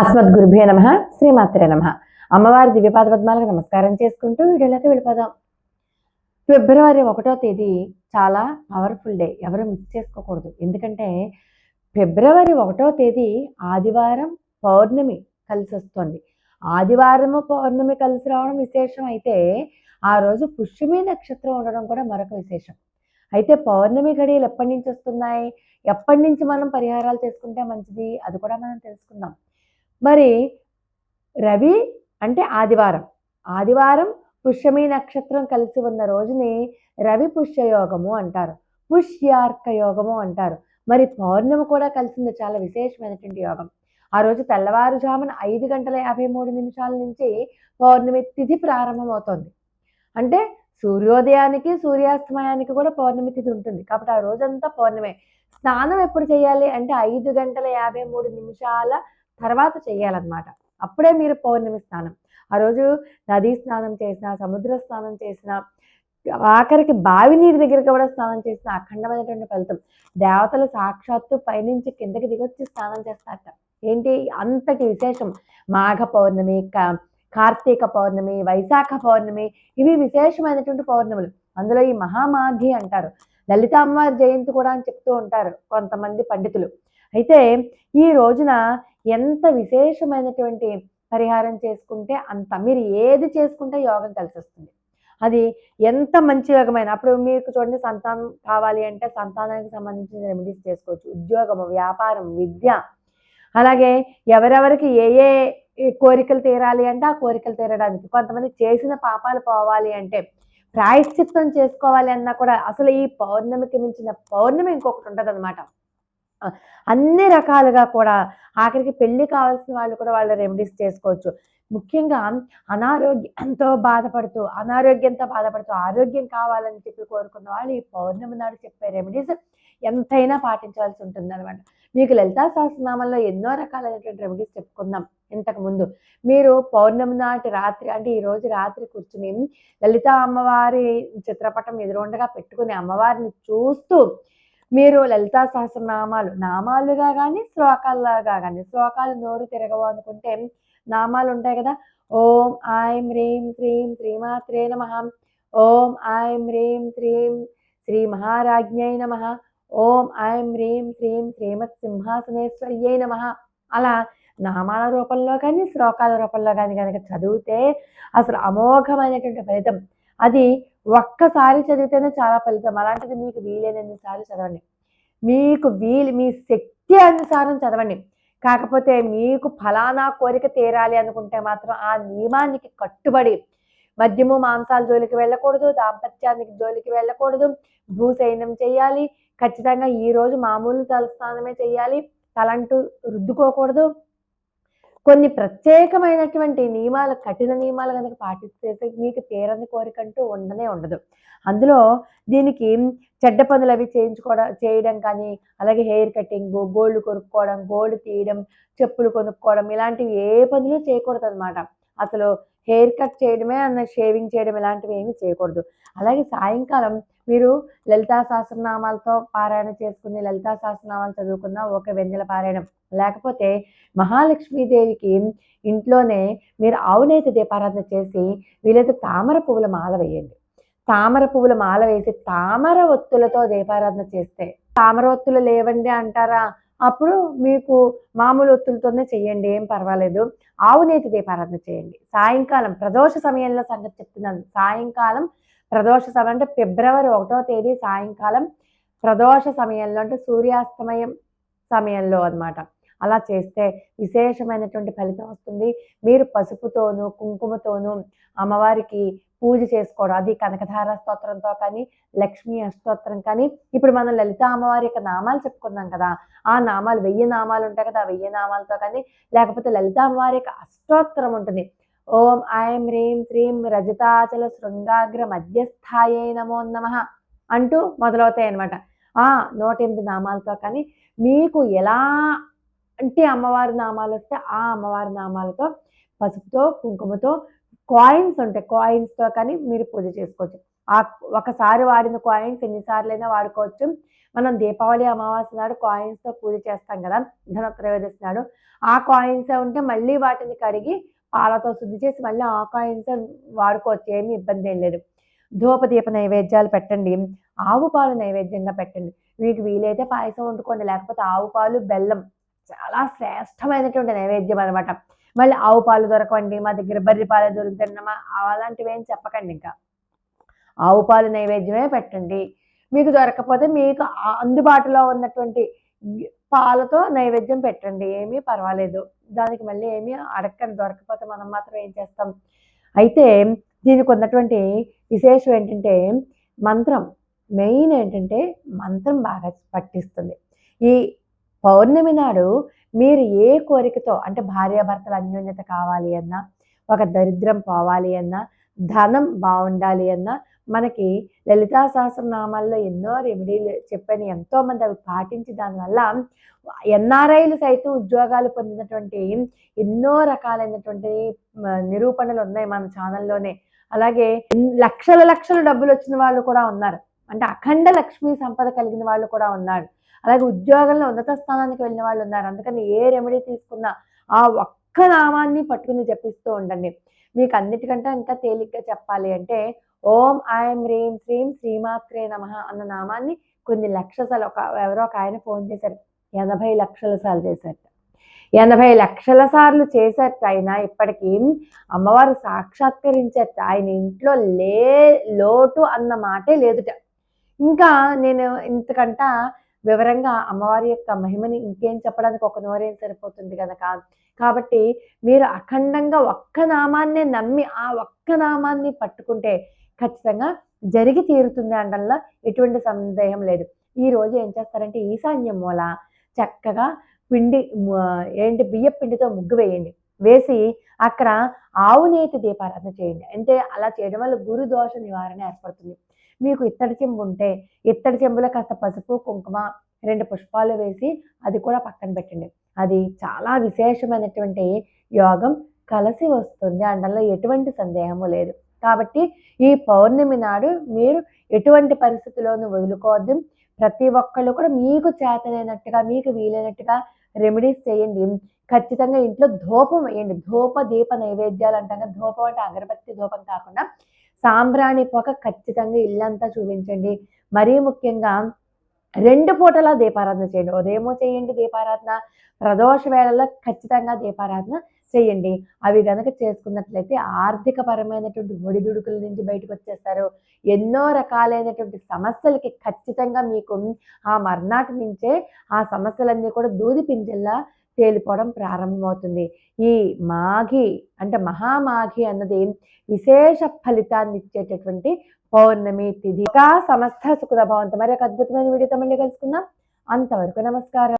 అస్మద్ గురుభ్యో నమ శ్రీమాత్రే నమ. అమ్మవారి దివ్యపాద పద్మాలకు నమస్కారం చేసుకుంటూ వీడియోలోకి వెళ్ళిపోదాం. ఫిబ్రవరి ఒకటో తేదీ చాలా పవర్ఫుల్ డే ఎవరు మిస్ చేసుకోకూడదు. ఎందుకంటే ఫిబ్రవరి ఒకటో తేదీ ఆదివారం పౌర్ణమి కలిసి వస్తుంది. ఆదివారము పౌర్ణమి కలిసి రావడం విశేషం అయితే ఆ రోజు పుష్యమి నక్షత్రం ఉండడం కూడా మరొక విశేషం. అయితే పౌర్ణమి ఘడియలు ఎప్పటి నుంచి వస్తున్నాయి? ఎప్పటి నుంచి మనం పరిహారాలు చేసుకుంటే మంచిది? అది కూడా మనం తెలుసుకుందాం. మరి రవి అంటే ఆదివారం. ఆదివారం పుష్యమి నక్షత్రం కలిసి ఉన్న రోజుని రవి పుష్యయోగము అంటారు. పుష్యార్క యోగము అంటారు. మరి పౌర్ణమి కూడా కలిసింది చాలా విశేషమైనటువంటి యోగం. ఆ రోజు తెల్లవారుజామున ఐదు గంటల యాభై మూడు నిమిషాల నుంచి పౌర్ణమి తిథి ప్రారంభమవుతోంది. అంటే సూర్యోదయానికి సూర్యాస్తమయానికి కూడా పౌర్ణమి తిథి ఉంటుంది. కాబట్టి ఆ రోజంతా పౌర్ణమే. స్నానం ఎప్పుడు చేయాలి అంటే ఐదు గంటల యాభై మూడు నిమిషాల తర్వాత చేయాలన్నమాట. అప్పుడే మీరు పౌర్ణమి స్నానం. ఆ రోజు నదీ స్నానం చేసిన సముద్ర స్నానం చేసిన ఆఖరికి బావి నీటి దగ్గర కూడా స్నానం చేసిన అఖండమైనటువంటి ఫలితం. దేవతలు సాక్షాత్తు పైనుంచి కిందకి దిగొచ్చి స్నానం చేస్తారట. ఏంటి? అంతటి విశేషం. మాఘ పౌర్ణమి కార్తీక పౌర్ణమి వైశాఖ పౌర్ణమి ఇవి విశేషమైనటువంటి పౌర్ణములు. అందులో ఈ మహామాఘి అంటారు. లలిత అమ్మవారి జయంతి కూడా అని చెప్తూ ఉంటారు కొంతమంది పండితులు. అయితే ఈ రోజున ఎంత విశేషమైనటువంటి పరిహారం చేసుకుంటే అంత మీరు ఏది చేసుకుంటే యోగం కలిసి వస్తుంది అది ఎంత మంచి యోగమైన అప్పుడు మీకు చూడండి సంతానం కావాలి అంటే సంతానానికి సంబంధించిన రెమెడీస్ చేసుకోవచ్చు. ఉద్యోగము వ్యాపారం విద్య. అలాగే ఎవరెవరికి ఏ ఏ కోరికలు తీరాలి అంటే ఆ కోరికలు తీరడానికి. కొంతమంది చేసిన పాపాలు పోవాలి అంటే ప్రాయశ్చిత్తం చేసుకోవాలి అన్నా కూడా అసలు ఈ పౌర్ణమికి మించిన పౌర్ణమి ఇంకొకటి ఉంటుంది అనమాట అన్ని రకాలుగా కూడా ఆఖరికి పెళ్ళి కావాల్సిన వాళ్ళు కూడా వాళ్ళు రెమెడీస్ చేసుకోవచ్చు. ముఖ్యంగా అనారోగ్యంతో బాధపడుతూ అనారోగ్యంతో బాధపడుతూ ఆరోగ్యం కావాలని చెప్పి కోరుకున్న వాళ్ళు ఈ పౌర్ణమి నాడు చెప్పే రెమెడీస్ ఎంతైనా పాటించవలసి ఉంటుంది అనమాట మీకు లలితా సహస్రనామంలో ఎన్నో రకాలైనటువంటి రెమెడీస్ చెప్పుకుందాం ఇంతకుముందు మీరు పౌర్ణమి నాటి రాత్రి అంటే ఈ రోజు రాత్రి కూర్చుని లలిత అమ్మవారి చిత్రపటం ఎదురుండగా పెట్టుకుని అమ్మవారిని చూస్తూ మీరు లలితా సహస్రనామాలు నామాలుగా కానీ శ్లోకాల్లాగా కానీ శ్లోకాలు నోరు తిరగవు అనుకుంటే నామాలు ఉంటాయి కదా? ఓం ఐం హ్రీం శ్రీం శ్రీమాత్రే నమ. ఓం ఐం హ్రీం క్రీం శ్రీ మహారాజ్ఞై నమ. ఓం ఐం హ్రీం శ్రీం శ్రీమత్ సింహాసనేశ్వర్యై నమ. అలా నామాల రూపంలో కానీ శ్లోకాల రూపంలో కానీ కనుక చదివితే అసలు అమోఘమైనటువంటి ఫలితం అది ఒక్కసారి చదివితేనే చాలా ఫలితం. అలాంటిది మీకు వీలైనన్నిసార్లు చదవండి. మీకు వీలు మీ శక్తి అనుసారం చదవండి. కాకపోతే మీకు ఫలానా కోరిక తీరాలి అనుకుంటే మాత్రం ఆ నియమానికి కట్టుబడి మద్యము మాంసాల జోలికి వెళ్ళకూడదు దాంపత్యానికి జోలికి వెళ్ళకూడదు. భూసైన్యం చేయాలి. ఖచ్చితంగా ఈరోజు మామూలు మామూలు తలస్నానమే చేయాలి. తలంటూ రుద్దుకోకూడదు. కొన్ని ప్రత్యేకమైనటువంటి నియమాలు కఠిన నియమాలు కనుక పాటిస్తే మీకు తీరని కోరిక అంటూ ఉండనే ఉండదు. అందులో దీనికి చెడ్డ పనులు అవి చేయించుకోవడం చేయడం కానీ అలాగే హెయిర్ కటింగ్ గోల్డ్ కొనుక్కోవడం గోల్డ్ తీయడం చెప్పులు కొనుక్కోవడం ఇలాంటివి ఏ పనులు చేయకూడదు అనమాట అసలు హెయిర్ కట్ చేయడమే అన్న షేవింగ్ చేయడం ఇలాంటివి ఏమీ చేయకూడదు. అలాగే సాయంకాలం మీరు లలితా సహస్రనామాలతో పారాయణ చేసుకుని లలితా సహస్రనామాలు చదువుకున్న ఒక వెన్నెల పారాయణం. లేకపోతే మహాలక్ష్మీదేవికి ఇంట్లోనే మీరు ఆవునేతి దీపారాధన చేసి వీలైతే తామర పువ్వుల మాల వేయండి. తామర పువ్వుల మాల వేసి తామర ఒత్తులతో దీపారాధన చేస్తే తామర ఒత్తులు లేవండి అంటారా? అప్పుడు మీకు మామూలు ఒత్తులతోనే చేయండి ఏం పర్వాలేదు. ఆవునేతి దీపారాధన చేయండి. సాయంకాలం ప్రదోష సమయంలో సంగతి చెప్తున్నాను. సాయంకాలం ప్రదోష సమయం అంటే ఫిబ్రవరి ఒకటో తేదీ సాయంకాలం ప్రదోష సమయంలో అంటే సూర్యాస్తమయం సమయంలో అనమాట అలా చేస్తే విశేషమైనటువంటి ఫలితం వస్తుంది. మీరు పసుపుతోనూ కుంకుమతోనూ అమ్మవారికి పూజ చేసుకోవడం అది కనకధార స్తోత్రంతో కానీ లక్ష్మీ అష్టోత్తరం కానీ ఇప్పుడు మనం లలిత అమ్మవారి యొక్క నామాలు చెప్పుకున్నాం కదా ఆ నామాలు వెయ్యి నామాలు ఉంటాయి కదా ఆ వెయ్యి నామాలతో కానీ లేకపోతే లలిత అమ్మవారి యొక్క అష్టోత్తరం ఉంటుంది. ఓం ఐం హ్రీం శ్రీం రజతాచల శృంగాగ్ర మధ్యస్థాయే నమో నమ అంటూ మొదలవుతాయి అనమాట నూట ఎనిమిది నామాలతో కానీ మీకు ఎలా అంటే అమ్మవారి నామాలు వస్తే ఆ అమ్మవారి నామాలతో పసుపుతో కుంకుమతో కాయిన్స్ ఉంటాయి. కాయిన్స్తో కానీ మీరు పూజ చేసుకోవచ్చు. ఆ ఒకసారి వాడిన కాయిన్స్ ఎన్నిసార్లైనా వాడుకోవచ్చు. మనం దీపావళి అమావాస్య నాడు కాయిన్స్తో పూజ చేస్తాం కదా ధనత్రయోదశి నాడు. ఆ కాయిన్సే ఉంటే మళ్ళీ వాటిని కడిగి పాలతో శుద్ధి చేసి మళ్ళీ ఆ వాడుకోవచ్చు ఏమీ ఇబ్బంది ఏం లేదు. ధూపదీప నైవేద్యాలు పెట్టండి ఆవు పాలు నైవేద్యంగా పెట్టండి. మీకు వీలైతే పాయసం వండుకోండి లేకపోతే ఆవు పాలు బెల్లం చాలా శ్రేష్టమైనటువంటి నైవేద్యం అనమాట మళ్ళీ ఆవు పాలు దొరకండి మా దగ్గర బర్రి పాలు దొరుకుతున్నామా అలాంటివి ఏం చెప్పకండి ఇంకా. ఆవు పాలు నైవేద్యమే పెట్టండి. మీకు దొరకపోతే మీకు అందుబాటులో ఉన్నటువంటి పాలతో నైవేద్యం పెట్టండి. ఏమీ పర్వాలేదు. దానికి మళ్ళీ ఏమీ అడక్కని దొరకపోతే మనం మాత్రం ఏం చేస్తాం? అయితే దీనికి ఉన్నటువంటి విశేషం ఏంటంటే మంత్రం మెయిన్ ఏంటంటే మంత్రం బాగా పట్టిస్తుంది. ఈ పౌర్ణమి నాడు మీరు ఏ కోరికతో అంటే భార్యాభర్తల అన్యోన్యత కావాలి అన్నా ఒక దరిద్రం పోవాలి అన్నా ధనం బాగుండాలి అన్నా మనకి లలితా సహస్రనామాల్లో ఎన్నో రెమెడీలు చెప్పని ఎంతోమంది అవి పాటించి దానివల్ల ఎన్ఆర్ఐలు సైతం ఉద్యోగాలు పొందినటువంటి ఎన్నో రకాలైనటువంటి నిరూపణలు ఉన్నాయి మన ఛానల్లోనే. అలాగే లక్షల లక్షల డబ్బులు వచ్చిన వాళ్ళు కూడా ఉన్నారు. అంటే అఖండ లక్ష్మీ సంపద కలిగిన వాళ్ళు కూడా ఉన్నారు. అలాగే ఉద్యోగంలో ఉన్నత స్థానానికి వెళ్ళిన వాళ్ళు ఉన్నారు. అందుకని ఏ రెమెడీ తీసుకున్నా ఆ ఒక్క నామాన్ని పట్టుకుని జపిస్తూ ఉండండి. మీకు అన్నిటికంటే ఇంకా తేలిగ్గా చెప్పాలి అంటే ఓం ఐం రీం శ్రీం శ్రీమాత్రే నమ అన్న నామాన్ని కొన్ని లక్ష సార్లు ఒక ఎవరో ఒక ఆయన ఫోన్ చేశారు. ఎనభై లక్షల సార్లు చేశారట. ఎనభై లక్షల సార్లు చేశారట ఆయన. ఇప్పటికీ అమ్మవారు సాక్షాత్కరించేట ఆయన ఇంట్లో లే లోటు అన్న మాటే లేదుట. ఇంకా నేను ఇంతకంట వివరంగా అమ్మవారి యొక్క మహిమని ఇంకేం చెప్పడానికి ఒక నోరేం సరిపోతుంది కనుక కాబట్టి మీరు అఖండంగా ఒక్క నామాన్నే నమ్మి ఆ ఒక్క నామాన్ని పట్టుకుంటే ఖచ్చితంగా జరిగి తీరుతుంది అనడంలో ఎటువంటి సందేహం లేదు. ఈ రోజు ఏం చేస్తారంటే ఈశాన్యం మూల చక్కగా పిండి ఏంటి బియ్య పిండితో ముగ్గు వేయండి. వేసి అక్కడ ఆవు నేతి దీపారాధన చేయండి. అంటే అలా చేయడం వల్ల గురు దోష నివారణ ఏర్పడుతుంది. మీకు ఇత్తడి చెంబు ఉంటే ఇత్తడి చెంబులో కాస్త పసుపు కుంకుమ రెండు పుష్పాలు వేసి అది కూడా పక్కన పెట్టండి. అది చాలా విశేషమైనటువంటి యోగం కలిసి వస్తుంది అండల్లో ఎటువంటి సందేహము లేదు. కాబట్టి ఈ పౌర్ణమి నాడు మీరు ఎటువంటి పరిస్థితుల్లోనూ వదులుకోవద్దు. ప్రతి ఒక్కళ్ళు కూడా మీకు చేతనైనట్టుగా మీకు వీలైనట్టుగా రెమెడీస్ చేయండి. ఖచ్చితంగా ఇంట్లో ధూపం వేయండి. ధూప దీప నైవేద్యాలు అంటాం ధూపం అంటే అగరబత్తి ధూపం కాకుండా సాంబ్రాణి పొగ ఖచ్చితంగా ఇల్లంతా చూపించండి. మరీ ముఖ్యంగా రెండు పూటలా దీపారాధన చేయండి. ఉదయమో చేయండి దీపారాధన ప్రదోష వేళల్లో ఖచ్చితంగా దీపారాధన చేయండి. అవి కనుక చేసుకున్నట్లయితే ఆర్థిక పరమైనటువంటి ఒడిదుడుకుల నుంచి బయటకు వచ్చేస్తారు. ఎన్నో రకాలైనటువంటి సమస్యలకి ఖచ్చితంగా మీకు ఆ మర్నాటి నుంచే ఆ సమస్యలన్నీ కూడా దూది పింజల్లా తేలిపోవడం ప్రారంభమవుతుంది. ఈ మాఘి అంటే మహామాఘి అన్నది విశేష ఫలితాన్ని ఇచ్చేటటువంటి పౌర్ణమి తిథి. సమస్త సుఖద భవంతు మరి ఒక అద్భుతమైన వీడియోతో మళ్ళీ కలుసుకుందాం. అంతవరకు నమస్కారం.